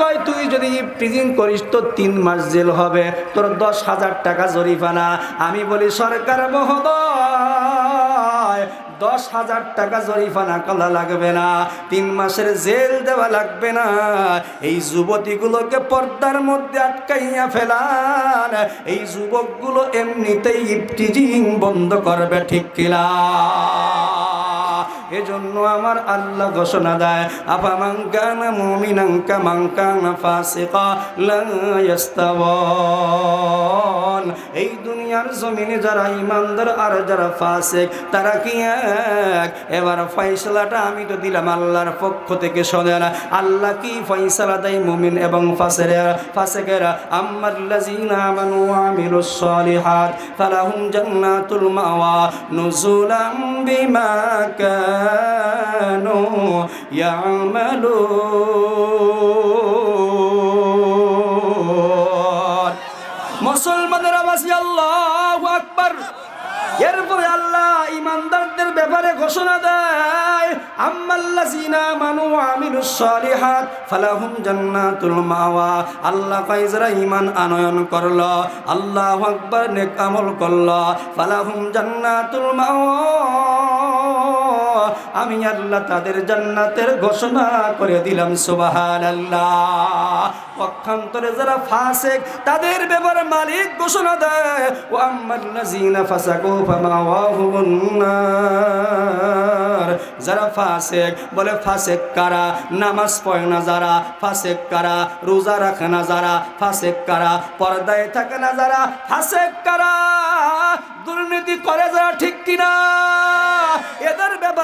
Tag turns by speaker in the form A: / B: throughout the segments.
A: কয়, তুই যদি প্রিজিং করিস তো তিন মাস জেল হবে। তোর দশ হাজার টাকা জরিফানা আমি বলি, সরকার মহোদয়, দশ হাজার টাকা জরিফানা কলা লাগবে না। তিন মাসের জেল দেওয়া লাগবে না। এই যুবতীগুলোকে পর্দার মধ্যে আটকাইয়া ফেলান। এই যুবকগুলো এমনিতেই ইফটিজিং বন্ধ করবে, ঠিক কিনা? এজন্য আমার আল্লাহ ঘোষণা দেয়, আফা মাঙ্কানা মুমিনাঙ্কা মাঙ্কানা ফাসিকা লা ইয়াস্তাওয়ান। এই দুনিয়ার জমিনে যারা ইমানদার আর যারা ফাসিক, তারা কি এক? এবার ফয়সালাটা আমি তো দিলাম আল্লাহর পক্ষ থেকে শোনে না আল্লাহ কি ফয়সালা দেয় মুমিন এবং ফাসেরা ফাসিকেরা আম্মাল্লাযীনা আমানু ওয়া আমিলুস সালিহাত, ফালাহুম জান্নাতুল মাওয়া নুজুলাম বিমা কানু ইয়ামালুন মুসলমানের আবাসী আল্লাহ আকবার। এরপরে আল্লাহ ইমানদারদের ব্যাপারে ঘোষণা দেয় আম্মাল্লাযিনা মানু আমিলুস সালিহাত, ফালাহুম জান্নাতুল মাওয়া। আল্লাহ যারা ঈমান আনয়ন করল, আল্লাহু আকবার নেক আমল করল, ফালাহুম জান্নাতুল মাওয়া। আমি আল্লাহ তাদের জান্নাতের ঘোষণা করে দিলাম, সুবহানাল্লাহ। পক্ষান্তরে যারা ফাসেক, তাদের ব্যাপারে মালিক ঘোষণা দেয়, ও আম্মাল্লাযিনা ফাসাকু ফামাওয়াহুমুন নার। যারা ফাসেক, বলে ফাসেক কারা? নামাজ পড়ে না যারা? ফাসেক কারা? রোজা রাখে না যারা? ফাসেক কারা? পর্দায় থাকে না যারা? ফাসেক কারা? দুর্নীতি করে যারা ঠিক কিনা? এদের ব্যাপারে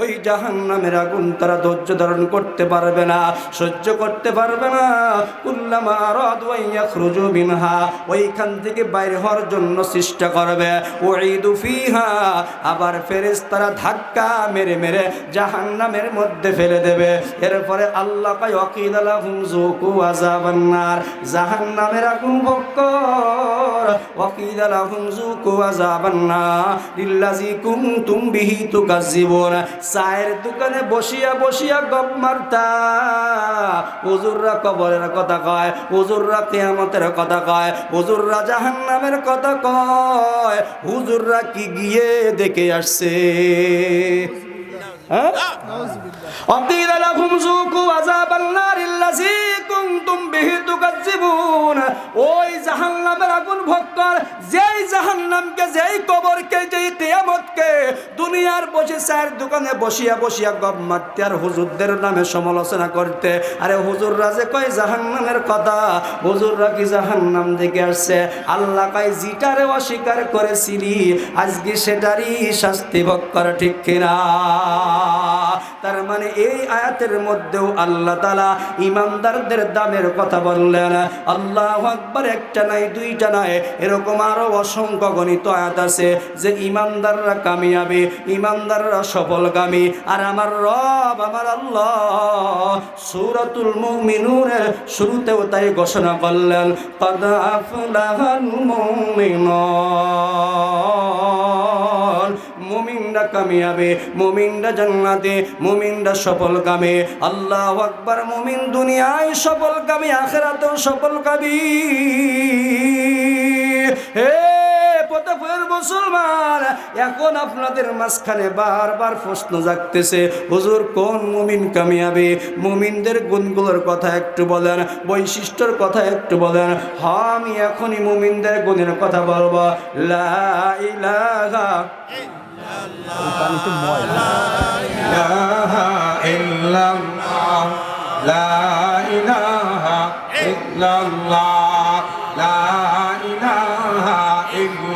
A: ওই জাহান্নামের আগুন তারা ধৈর্য ধারণ করতে পারবে না, সহ্য করতে পারবে না। উল্লামা রদ মিনহা, ওইখান থেকে বাইরে হওয়ার জন্য চেষ্টা করবে। উঈদু ফিহা আবার ফেরেশতারা ধাক্কা মেরে মেরে জাহান্নামের মধ্যে ফেলে দেবে। এরপরে আল্লাহ জাহান্নামের আগুন আযাবান্নার। লিল্লাযী কুনতুম বিহি তুকাজ্জিবুন চায়ের দোকানে বসিয়া বসিয়া গপ মারতা। হুজুররা কবরের কথা কয়, হুজুররা কিয়ামতের কথা কয়, হুজুররা জাহান্নামের কথা কয়। হুজুররা কি গিয়ে দেখে আসছে। وقيل لهم ذوقوا عذاب النار الذي كنتم به تكذبون ওই জাহান্নামের আগুন ভোগ কর যেই জাহান্নামকে যেই কবরকে যেই কিয়ামতকে দুনিয়ার বসে চায়ের দোকানে বসিয়া বসিয়া গপ মারতে আর হুজুরদের নামে সমালোচনা করতে আরে হুজুররা যে কয় জাহান্নামের কথা হুজুররা কি জাহান্নাম দেখে আসছে আল্লাহ কয় জিটারে অস্বীকার করেছিলি আজকে সেটারই শাস্তি ভোগ কর ঠিক কিনা তার মানে এই আয়াতের মধ্যেও আল্লাহ তালা ইমানদারদের দামের কথা বললেন। আল্লাহ আকবর, একটা নাই, দুইটা নাই, এরকম আরও অসংখ্য গণিত আয়াত আছে যে ইমানদাররা কামিয়াবি, ইমানদাররা সফলগামী। আর আমার রব, আমার আল্লাহ সুরাতুল মুমিনুনের শুরুতেও তাই ঘোষণা করলেন, কদ আফলাহাল মুমিনরা কামিয়াবে, মুমিনরা জান্নাতে, মুমিনরা সফল কামে আল্লাহ আকবার, মুমিন দুনিয়ায় সফল কামে আখেরাতেও সফল কামি হে ফের মুসলমান। এখন আপনাদের মাঝখানে বারবার প্রশ্ন জাগতেছে, হুজুর কোন মুমিন কামিয়াবি? মুমিনদের গুণগুলোর কথা একটু বলেন, বৈশিষ্ট্যর কথা একটু বলেন। হ আমি এখনই মুমিনদের গুণের কথা বলব। লা ইলাহা
B: লা ইলাহা ইল্লাল্লাহ। লা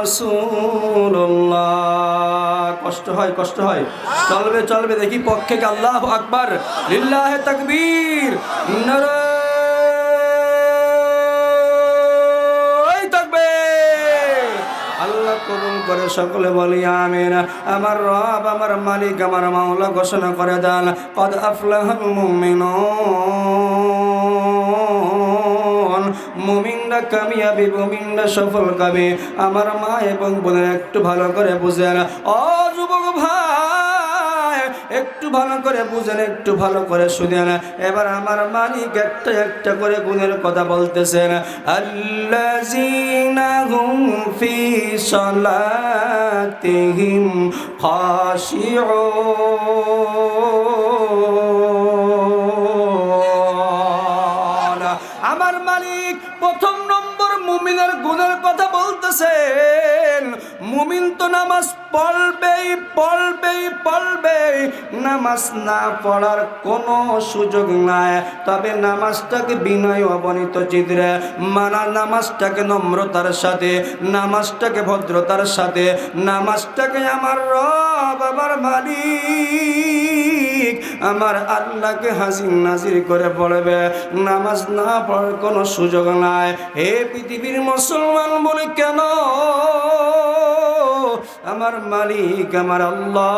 A: রসুল্লাহ কষ্ট হয় কষ্ট হয়। চলবে চলবে, দেখি পক্ষে আল্লাহ আকবর। লিল্লাহে তকবীর। নারায় কবুল করে সকলে বলি, আমিন। আমার রব, আমার মালিক, আমার মাওলা ঘোষণা করে দেন, কদ আফলাহ মুমিন মুমিন মুমিনরা কামিয়াবি, মুমিনরা সফল কাবি আমার মা এবং বোনের একটু ভালো করে বুঝেন। ও যুবক ভাই, একটু ভালো করে বুঝেন, একটু ভালো করে শুনেন। এবার আমার মালিক একটা একটা করে গুণের কথা বলতেছেন। আল্লাযীনা হুম ফি সালাতিহিম খাশিউন। মুমিনের গুণের কথা বলতেছেন। মুমিন তো নামাজ পড়বেই পড়বেই পড়বেই। নামাজ না পড়ার কোনো সুযোগ নাই। তবে নামাজটাকে বিনয় অবনীত চিত্রে মানা, নামাজটাকে নম্রতার সাথে, নামাজটাকে ভদ্রতার সাথে, নামাজটাকে আমার রব, আমার মালিক আমার আল্লাহকে হাসিন নাজির করে পড়বে নামাজ না পড়ার কোনো সুযোগ নাই। হে পৃথিবীর মুসলমান বলে কেন? আমার মালিক, আমার আল্লাহ।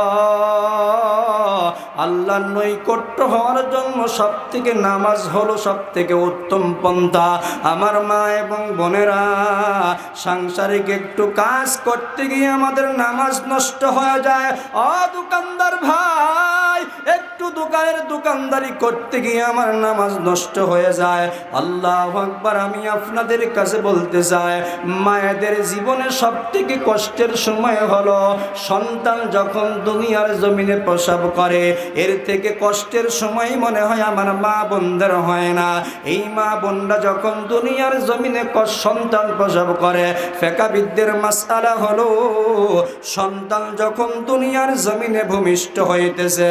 A: আল্লাহর নৈকট্য হওয়ার জন্য সব থেকে নামাজ হলো সব থেকে উত্তম পন্থা। আমার মা এবং বোনেরা, সাংসারিক একটু কাজ করতে গিয়ে আমাদের নামাজ নষ্ট হয়ে যায়। অ দোকানদার ভাই দোকানের দোকানদারি করতে গিয়ে আমার নামাজ নষ্ট হয়ে যায়। আল্লাহ আকবার, আমি আপনাদের কাছে বলতে চাই, মায়েদের জীবনে সব থেকে কষ্টের সময় হলো সন্তান যখন দুনিয়ার জমিনে প্রসব করে, এর থেকে কষ্টের সময় মনে হয় আমার মা বোনদের হয় না। এই মা বোনরা যখন দুনিয়ার জমিনে সন্তান প্রসব করে, ফেকাবিদদের মাসালা হলো সন্তান যখন দুনিয়ার জমিনে ভূমিষ্ঠ হইতেছে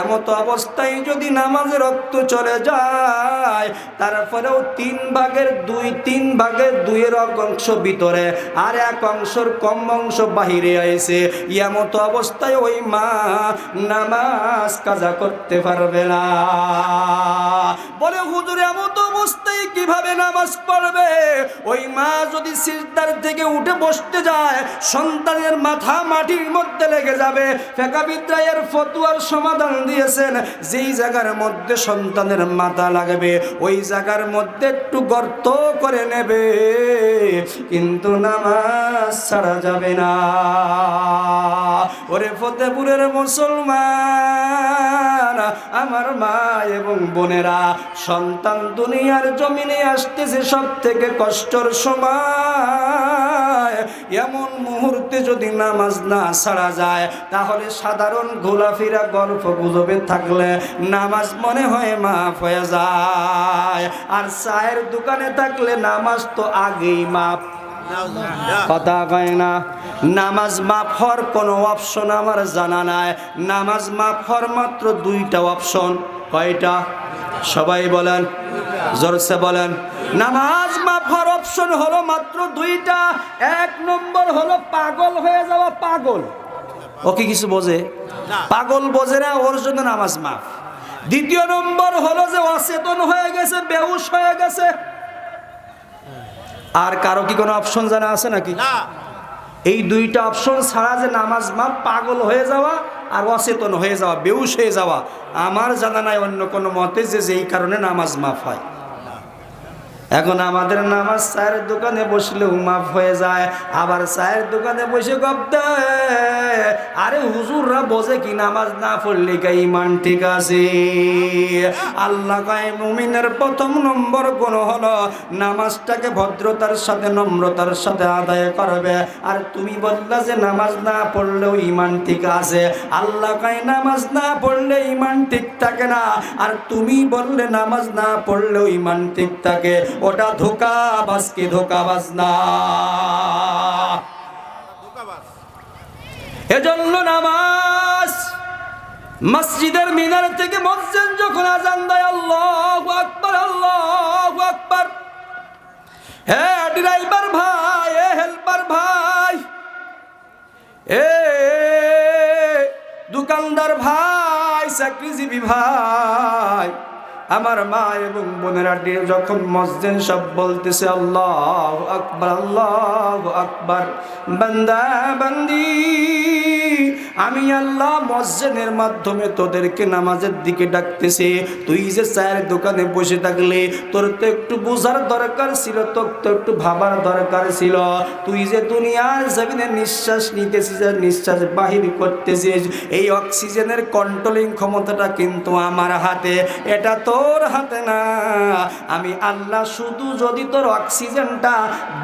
A: এমত অবস্থায় যদি নামাজের রক্ত চলে যায়, তারপরেও তিন ভাগের দুই, তিন ভাগের দুইয়ের অংশ ভিতরে আর এক অংশের কম অংশ বাহিরে আইছে। এমত অবস্থায় ওই মা নামাজ কাজা করতে পারবে না। বলে হুজুর, এমত অবস্থায় কীভাবে নামাজ পড়বে? ওই মা যদি সিজদার থেকে উঠে বসতে যায়, সন্তানের মাথা মাটির মধ্যে লেগে যাবে। ফেকাবিদ্রা এর ফতুয়ার সমাধান দিয়েছেন। যেই জায়গার মধ্যে সন্তানের মাথা লাগবে, ওই জায়গার মধ্যে একটু গর্ত করে নেবে, কিন্তু নামাজ ছাড়া যাবে না। ওরে ফতেপুরের মুসলমান, আমার মা এবং বোনেরা, সন্তান দুনিয়ার জমিনে আসতেছে সব থেকে কষ্টর সময়। এমন মুহূর্তে যদি নামাজ না ছাড়া যায়, তাহলে সাধারণ ঘোলাফেরা গল্প গুজবে থাকলে নামাজ মনে হয় মাফ হয়ে যায়। আর চায়ের দোকানে থাকলে নামাজ তো আগেই মাফ। কথা কয় না, নামাজ মাফ হওয়ার কোনো অপশন আমার জানা নাই। নামাজ মাফ হওয়ার মাত্র দুইটা অপশন কয়টা? সবাই বলেন জোরসে বলেন নামাজ মাফ হওয়ার অপশন হলো মাত্র দুইটা এক নম্বর হলো পাগল হয়ে যাওয়া পাগল। ও কি কিছু বোঝে? পাগল বোঝে না ওর জন্য নামাজ মাফ। দ্বিতীয় নম্বর হলো যে অচেতন হয়ে গেছে বেহুশ হয়ে গেছে। আর কারও কি কোনো অপশন জানা আছে নাকি? এই দুইটা অপশন ছাড়া যে নামাজ মাফ পাগল হয়ে যাওয়া আর অচেতন হয়ে যাওয়া বেউস হয়ে যাওয়া, আমার জানা নাই অন্য কোনো মতে যে যেই কারণে নামাজ মাফ হয়। এখন আমাদের নামাজ চায়ের দোকানে বসলেও মাফ হয়ে যায়। আবার চায়ের দোকানে বসে গপ দেয় আরে হুজুররা বোঝে কি নামাজ না পড়লে কা ইমান ঠিক আছে? আল্লাহ কয়, মুমিনের প্রথম নম্বর কোন হলো নামাজটাকে ভদ্রতার সাথে, নম্রতার সাথে আদায় করবে। আর তুমি বললা যে নামাজ না পড়লেও ইমান ঠিক আছে। আল্লাহ কয়, নামাজ না পড়লে ইমান ঠিক থাকে না। আর তুমি বললে নামাজ না পড়লেও ইমান ঠিক থাকে। ওটা ধোকাবাজ কি ধোকাবাজ না এজন্য নামাজ মসজিদের মিনার থেকে মসজিদ যখন আজান দেয়, আল্লাহ আকবার আল্লাহ আকবার। হে ড্রাইভার ভাই এ হেল্পার ভাই, এ দোকানদার ভাই, চাকরিজীবী ভাই আমার মা এবং বোনেরা যখন মসজিদ সব বলতেছে আল্লাহ আকবর আল্লাহ আকবর বান্দা বান্দি। আমি আল্লাহ মসজিদের মাধ্যমে তোদেরকে নামাজের দিকে ডাকতেছি। তুই যে চায়ের দোকানে বসে থাকলে, তোর তো একটু বোঝার দরকার ছিল, তোর তো একটু ভাবার দরকার ছিল। তুই যে দুনিয়ার জমিনে নিঃশ্বাস নিতেছিস নিঃশ্বাস বাহির করতেছিস, এই অক্সিজেনের কন্ট্রোলিং ক্ষমতাটা কিন্তু আমার হাতে, এটা তোর হাতে না। আমি আল্লাহ শুধু যদি তোর অক্সিজেনটা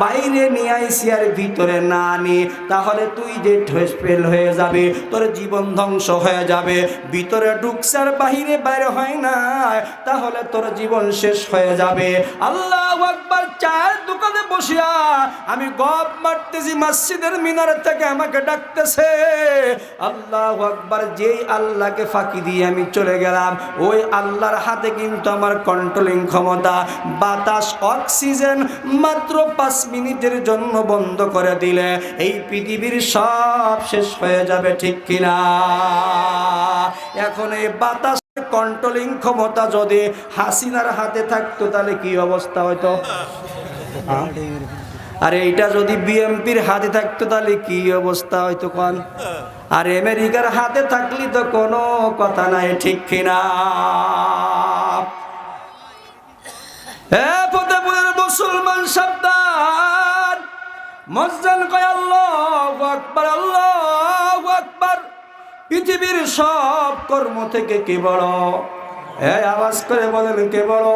A: বাইরে নিয়ে আইসি আর ভিতরে না আনি, তাহলে তুই যে ঠেস ফেল হয়ে যাবে, তোর জীবন ধ্বংস হয়ে যাবে। ভিতরে ঢুকছে আর বাহিরে বাইরে হয় না, তাহলে তোর জীবন শেষ হয়ে যাবে। আল্লাহ একবার চায়ের দোকানে বসিয়া আমি গপ মারতেছি, মসজিদের মিনার থেকে আমাকে ডাকতেছে। আল্লাহ একবার যেই আল্লাহকে ফাঁকি দিয়ে আমি চলে গেলাম, ওই আল্লাহর হাতে কিন্তু আমার কন্ট্রোলিং ক্ষমতা। বাতাস, অক্সিজেন মাত্র পাঁচ মিনিটের জন্য বন্ধ করে দিলে, এই পৃথিবীর সব শেষ হয়ে যাবে ঠিক কিনা? এখন এই বাতাস কন্ট্রোলিং ক্ষমতা যদি হাসিনার হাতে থাকতো, তাহলে কি অবস্থা হতো হ্যাঁ? আর এইটা যদি বিএমপির হাতে থাকতো, তাহলে কি অবস্থা হয়তো কন? আর আমেরিকার হাতে থাকলে তো কোনো কথা নাই, ঠিক কিনা? হে ফতেপুরের মুসলমান সাবধান। মসজান কয় আল্লাহ আকবার আল্লাহ আকবার। পৃথিবীর সব কর্ম থেকে কে বড়? আওয়াজ করে বলেন, কে বড়?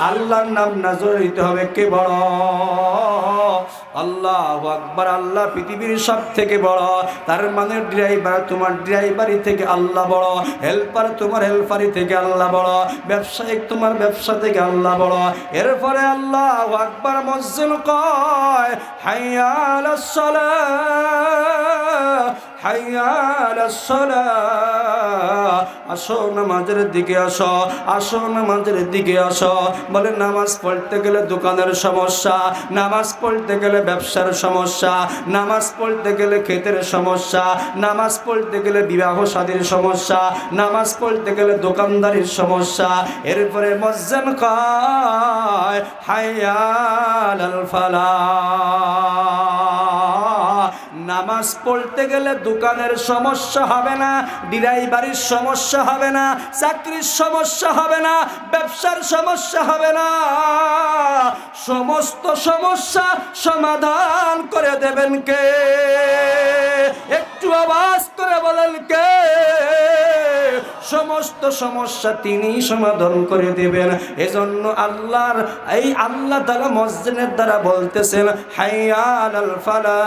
A: আল্লাহর নাম না জড়িত হবে, কে বড়? আল্লাহ আকবার, আল্লাহ পৃথিবীর সব থেকে বড়। তার মানে ড্রাইভার, তোমার ড্রাইভারি থেকে আল্লাহ বড়। হেল্পার, তোমার হেল্পারি থেকে আল্লাহ বড়। ব্যবসায়িক, তোমার ব্যবসা থেকে আল্লাহ বড়। এরপরে আল্লাহ আকবার মসজিদ কয় হাইয়াল আসো নামাজের দিকে আসো আসো নামাজের দিকে আসো। বলে নামাজ পড়তে গেলে দোকানের সমস্যা, নামাজ পড়তে গেলে ব্যবসার সমস্যা, নামাজ পড়তে গেলে ক্ষেতের সমস্যা, নামাজ পড়তে গেলে বিবাহ সাদীর সমস্যা, নামাজ পড়তে গেলে দোকানদারির সমস্যা। এরপরে মজ্জান কয় হায়াল ফালা নামাজ পড়তে গেলে দোকানের সমস্যা হবে না, ডিরাইভারির সমস্যা হবে না, চাকরির সমস্যা হবে না, ব্যবসার সমস্যা হবে না। সমস্ত সমস্যা সমাধান করে দেবেন কে? একটু আওয়াজ করে বলেন কে? সমস্ত সমস্যা তিনি সমাধান করে দেবেন। এজন্য আল্লাহর, এই আল্লাহ তালা মসজিদের দ্বারা বলতেছেন হাইয়াল আল ফালা,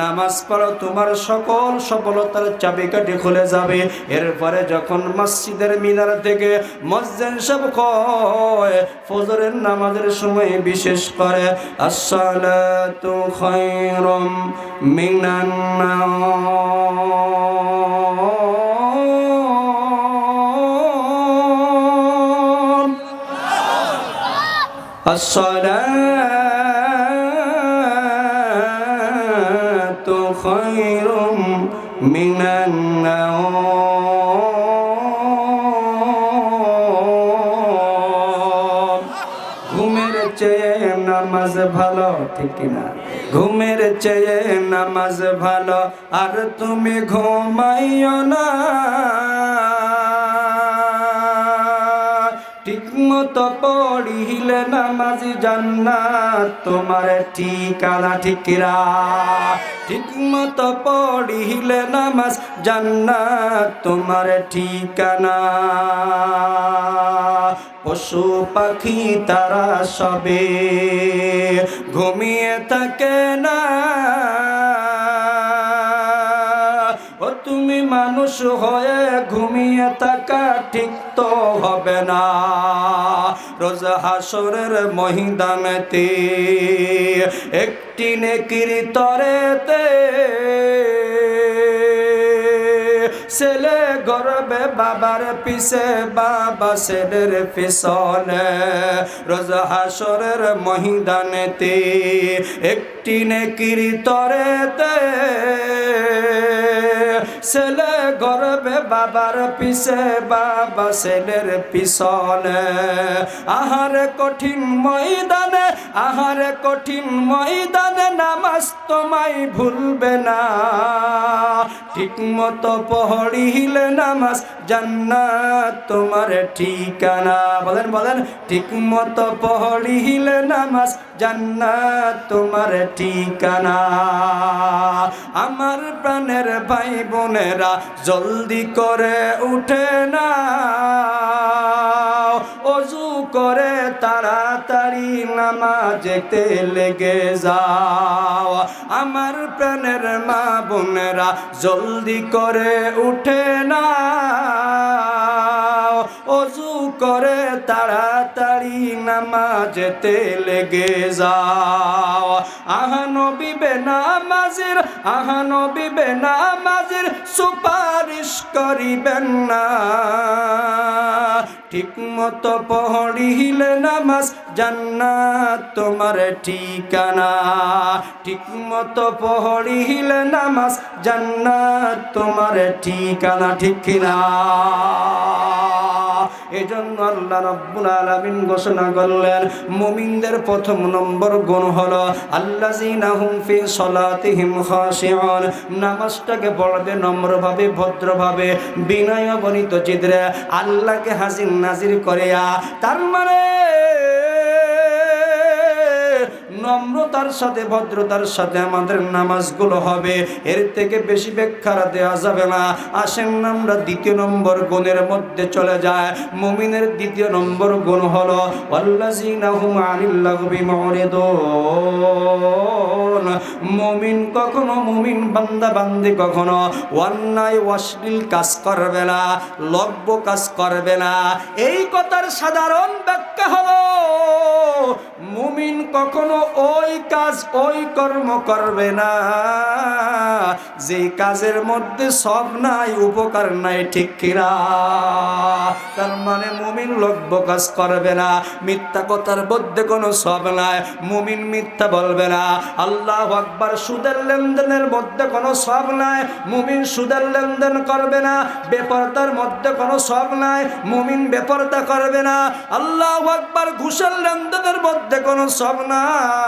A: নামাজ পড়ো, তোমার সকল সফলতার চাবিকাঠি খুলে যাবে। এরপরে যখন মসজিদের মিনার থেকে মসজিদ সব কয়, ফজরের নামাজের সময় বিশেষ করে, আসসালাতু খায়রুম মিনান নার الصلاة خير من النوم ঘুমের চেয়ে নামাজ ভালো ঠিক কিনা ঘুমের চেয়ে নামাজ ভালো আর তুমি ঘুমাইও না মতো পড়িলে নামাজ জান্নাত, তোমার ঠিকানা ঠিকরা ঠিক মতো পড়িলে নামাজ জান্নাত, তোমার ঠিকানা। পশু পাখি তারা সবে ঘুমিয়ে থাকে না। মানুষ হয়ে ঘুমিয়ে থাকা ঠিক তো হবে না। রোজ হাসরের মহিদানেতে একটি নেকির তরেতে ছেলে গর্বে বাবার পিছে, বাবা ছেলের পিছনে। রোজ হাসরের মহিদানেতে একটি নেকির তরেতে ছেলে গর্বে বাবার পিছে, বাবা ছেলের পিছনে। আহারে কঠিন ময়দানে, আহারে কঠিন ময়দানে নামাজ তোমায় ভুলবে না। ঠিক মতো পড়িলে নামাজ জান্নাত তোমার ঠিকানা। বলেন বলেন, ঠিক মতো পড়িলে নামাজ জান্নাত তোমার ঠিকানা। আমার প্রাণের ভাই বোনেরা জলদি করে উঠে না অজু করে তাড়াতাড়ি নামাজেতে লেগে যাও। আমার প্রাণের মা বোনেরা জলদি করে উঠে না অজু করে তাড়াতাড়ি নামাজেতে লেগে যাও। আহা নবীবে নামাজের আহা নবীবে নামাজের সুপারিশ করিবেন না। ঠিক মতো পড়িলে নামাজ জান্নাত তোমার ঠিকানা। ঠিক মতো পড়িলে নামাজ জান্নাত তোমার ঠিকানা, ঠিক কিনা? এজন্য আল্লাহ রব্বুল আলামিন ঘোষণা করলেন, মুমিনদের প্রথম নম্বর গুণ হলো, আল্লাযিনা হুম ফি সলাতিহিম খাশিউন। নামাজটাকে পড়বে নম্রভাবে, ভদ্রভাবে, বিনয় বনিত চিত্রে আল্লাহকে হাজির নাজির করিয়া, তার মানে নম্রতার সাথে, ভদ্রতার সাথে আমাদের নামাজগুলো হবে। এর থেকে বেশি ব্যাখ্যা দেওয়া যাবে না। আসেন আমরা দ্বিতীয় নম্বর গুণের মধ্যে চলে যায় মুমিনের দ্বিতীয় নম্বর গুণ হলো মুমিন কখনো মুমিন বান্দা, বান্দি কখনো অন্যায় অশ্লীল কাজ করবে না, লব্য কাজ করবে না। এই কথার সাধারণ ব্যাখ্যা হলো, মুমিন কখনো ওই কাজ ওই কর্ম করবে না। যে কাজের মধ্যে সব নাই, উপকার নাই, ঠিক কিনা? তার মানে মুমিন লোক কাজ করবে না। মিথ্যা কথার মধ্যে কোনো সব নাই। মুমিন মিথ্যা বলবে না। আল্লাহ আকবার, সুদের লেনদেনের মধ্যে কোনো সব নাই। মুমিন সুদের লেনদেন করবে না। বেপরতার মধ্যে কোনো সব নাই। মুমিন বেপরতা করবে না। আল্লাহ আকবার, ঘুষের লেনদেনের মধ্যে কোনো সব নাই।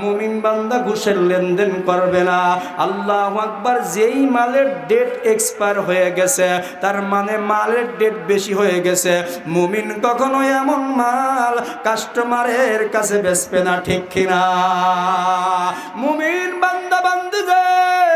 A: মুমিন বান্দা ঘুষের লেনদেন করবে না। আল্লাহ আকবার যেই মালের ডেট এক্সপায়ার হয়ে গেছে, তার মানে মালের ডেট বেশি হয়ে গেছে। মুমিন কখনো এমন মাল কাস্টমারের কাছে বেচবে না, ঠিক কিনা? মুমিন বান্দা বান্দি যে মুমিন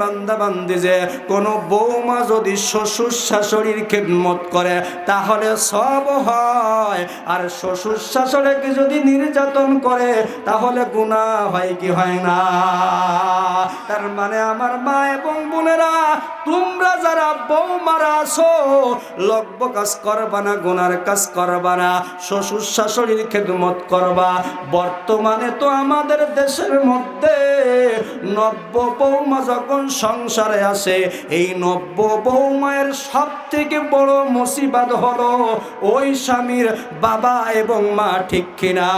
A: বান্দা বান্দি যে কোনো বৌমা যদি শ্বশুর শাশুড়ির খেদমত করে, তাহলে সব হয়। আর শ্বশুর শাশুড়িকে যদি নির্যাতন করে, তাহলে গুণা হয় কি হয় না? তার মানে আমার মা এবং বোনেরা, তোমরা যারা বৌমারা আছো লব্য কাজ করবা না, গুনার কাজ করবা না, শ্বশুর শাশুড়ির খেদমত করবা। বর্তমানে তো আমাদের দেশের মধ্যে নব্য বৌমা যখন সংসারে আসে, এই নব্য বৌমায়ের সব থেকে বড় মুসিবাদ হলো ওই স্বামীর বাবা এবং মা ঠিক কিনা।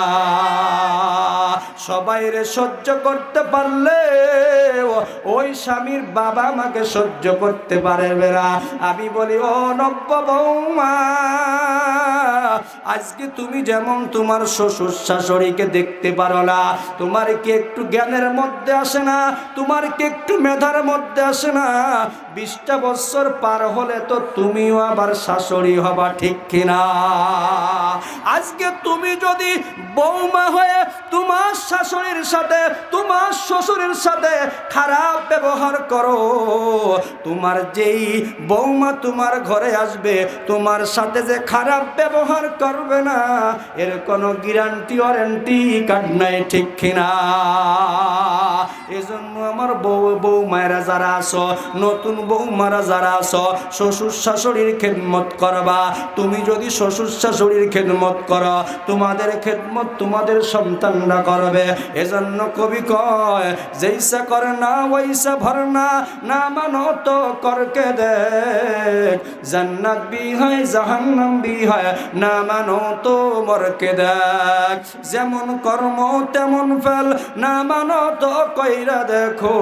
A: সবাই রে সহ্য করতে পারলে ওই স্বামীর বাবা মাকে সহ্য করতে পারবে না আমি বলি, ও নব্য বৌমা আজকে তুমি যেমন তোমার শ্বশুর শাশুড়িকে দেখতে পারো না, তোমার কি একটু জ্ঞানের মধ্যে আসে না? তোমার কি একটু মেধার মধ্যে আসে না, বিশটা বছর পার হলে তো তুমিও আবার শাশুড়ি হবা, ঠিক কিনা? আজকে তুমি যদি বৌমা হয়ে তোমার শাশুড়ির সাথে, তোমার শ্বশুরের সাথে খারাপ ব্যবহার করো, তোমার যেই বৌমা তোমার ঘরে আসবে, তোমার সাথে যে খারাপ ব্যবহার করবে না, এর কোনো গ্যারান্টি ওয়ারেন্টি কার্ড নাই, ঠিক কিনা? এজন্য আমার বউ বউ মায়েরা যারা আছো, নতুন বউ মারা যারা আছো, শ্বশুর শাশুড়ির খেদমত করবা। তুমি যদি শ্বশুর শাশুড়ির খেদমত করো, তোমাদের খেদমত তোমাদের সন্তানরা করবে। এজন্য কবি কয়, যেইসা করে না, ওইসা ভর না না মানো তো করকে দেখ। জান্নাত বি হয়, জাহান্নাম বি হয়, না মানো তো মরকে দেখ। যেমন কর্ম তেমন ফেল, না মানো তো কইরা দেখো,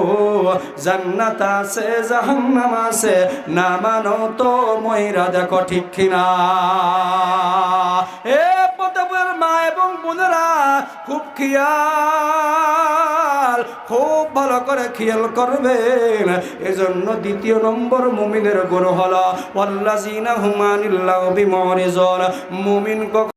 A: জান্নাত আছে, জাহান্নাম আছে, না মানো তো ময়রা দেখো ঠিক কিনা। এ পতবের মা এবং বোনেরা খুব খেয়াল, খুব ভালো করে খেয়াল করবেন। এজন্য দ্বিতীয় নম্বর মুমিনের গুণ হলো, ওয়াল্লাযিনা হুমানিল্লাহ বিমরিজল মুমিন